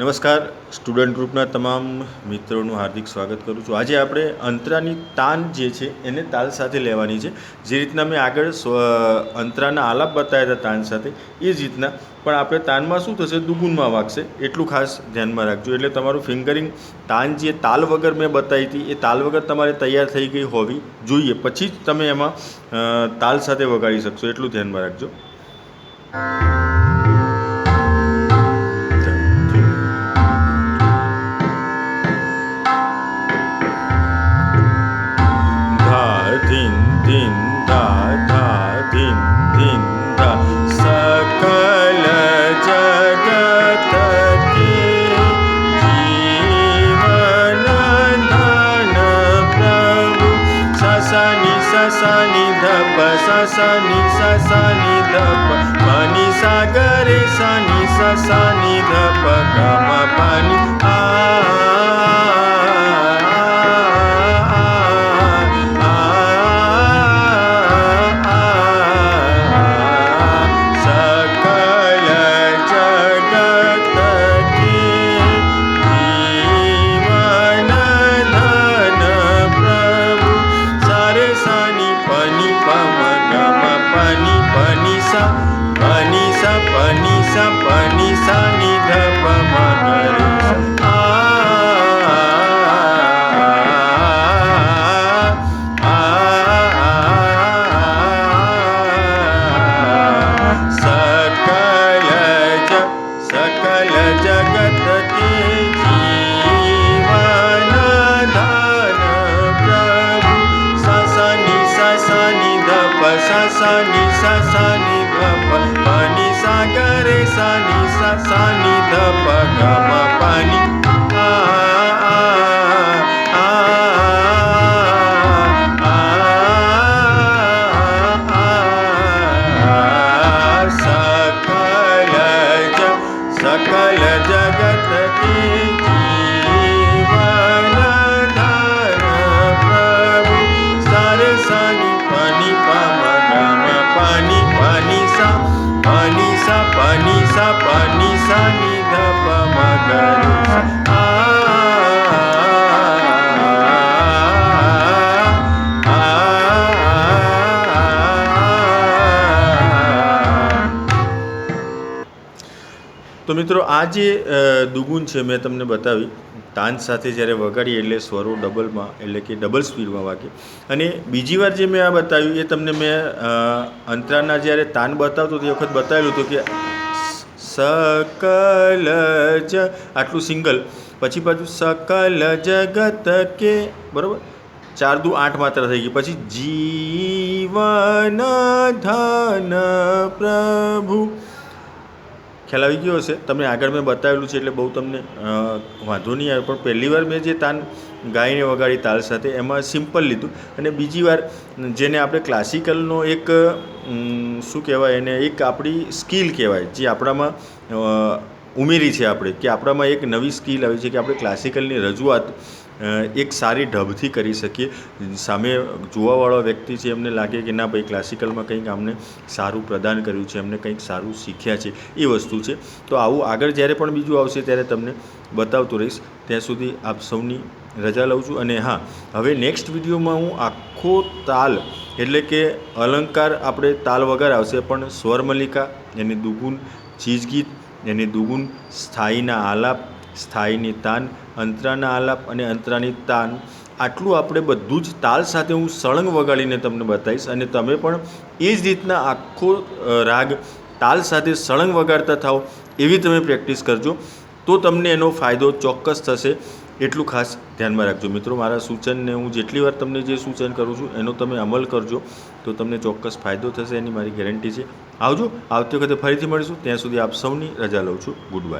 નમસ્કાર, સ્ટુડન્ટ ગ્રુપના તમામ મિત્રોનું હાર્દિક સ્વાગત કરું છું. આજે આપણે અંતરાની તાન જે છે એને તાલ સાથે લેવાની છે. જે રીતના મેં આગળ અંતરાના આલાપ બતાવ્યા હતા તાન સાથે, એ જ રીતના. પણ આપણે તાનમાં શું થશે? દુગુનમાં વાગશે. એટલું ખાસ ધ્યાનમાં રાખજો. એટલે તમારું ફિંગરિંગ તાન જે તાલ વગર મેં બતાવી હતી, એ તાલ વગર તમારે તૈયાર થઈ ગઈ હોવી જોઈએ. પછી જ તમે એમાં તાલ સાથે વગાડી શકશો. એટલું ધ્યાનમાં રાખજો. धिं दिं ध सकल जग जि सि सि धप सि सि धप मनि सगर सनि सि धप कम पनि नि सकल सकल जगत् निध sunny शनि सनि दपगमपनि सकल सकल की તો મિત્રો, આ જે દુગુન છે મેં તમને બતાવી, તાન સાથે જ્યારે વગાડીએ એટલે સ્વરો ડબલમાં, એટલે કે ડબલ સ્પીડમાં વાગે. અને બીજી વાર જે મેં આ બતાવ્યું, એ તમને મેં અંતરાના જ્યારે તાન બતાવતો તે વખત બતાવેલું હતું કે સકલ જ, આટલું સિંગલ. પછી પાછું સકલ જગત કે, બરાબર? ચાર દુ આઠ માત્ર થઈ ગઈ. પછી જીવન ધન પ્રભુ ખ્યાલ આવી ગયો હશે. તમને આગળ મેં બતાવેલું છે એટલે બહુ તમને વાંધો નહીં આવે. પણ પહેલી વાર મેં જે તાન ગાઈને વગાડી તાલ સાથે એમાં સિમ્પલ લીધું. અને બીજી વાર જેને આપણે ક્લાસિકલનો એક શું કહેવાય એને, એક આપણી સ્કિલ કહેવાય, જે આપણામાં ઉમેરી છે આપણે, કે આપણામાં એક નવી સ્કિલ આવી છે કે આપણે ક્લાસિકલની રજૂઆત એક સારી ઢબથી કરી શકીએ. સામે જોવાવાળો વ્યક્તિ છે, એમને લાગે કે ના, ભાઈ ક્લાસિકલમાં કંઈક આમને સારું પ્રદાન કર્યું છે, એમને કંઈક સારું શીખ્યા છે, એ વસ્તુ છે. તો આવું આગળ જ્યારે પણ બીજું આવશે ત્યારે તમને બતાવતો રહીશ. ત્યાં સુધી આપ સૌની રજા લઉં છું. અને હા, હવે નેક્સ્ટ વિડીયોમાં હું આખો તાલ એટલે કે અલંકાર આપણે તાલ વગર આવશે, પણ સ્વરમલ્લિકા એની દુગુન ચીજગીત, એની દુગુન સ્થાયીના આલાપ સ્થાયીની તાન, અંતરાના આલાપ અને અંતરાની તાન. આટલું આપણે બધું જ તાલ સાથે હું સળંગ વગાડીને તમને બતાવીશ અને તમે પણ એ જ રીતના આખો રાગ તાલ સાથે સળંગ વગાડતા થાઓ એવી તમે પ્રેક્ટિસ કરજો તો તમને એનો ફાયદો ચોક્કસ થશે. એટલું ખાસ ધ્યાનમાં રાખજો. મિત્રો, મારા સૂચનને હું જેટલી વાર તમને જે સૂચન કરું છું એનો તમે અમલ કરજો તો તમને ચોક્કસ ફાયદો થશે એની મારી ગેરંટી છે. આવજો, આવતી વખતે ફરીથી મળીશું. ત્યાં સુધી આપ સૌની રજા લઉં છું. Good bye.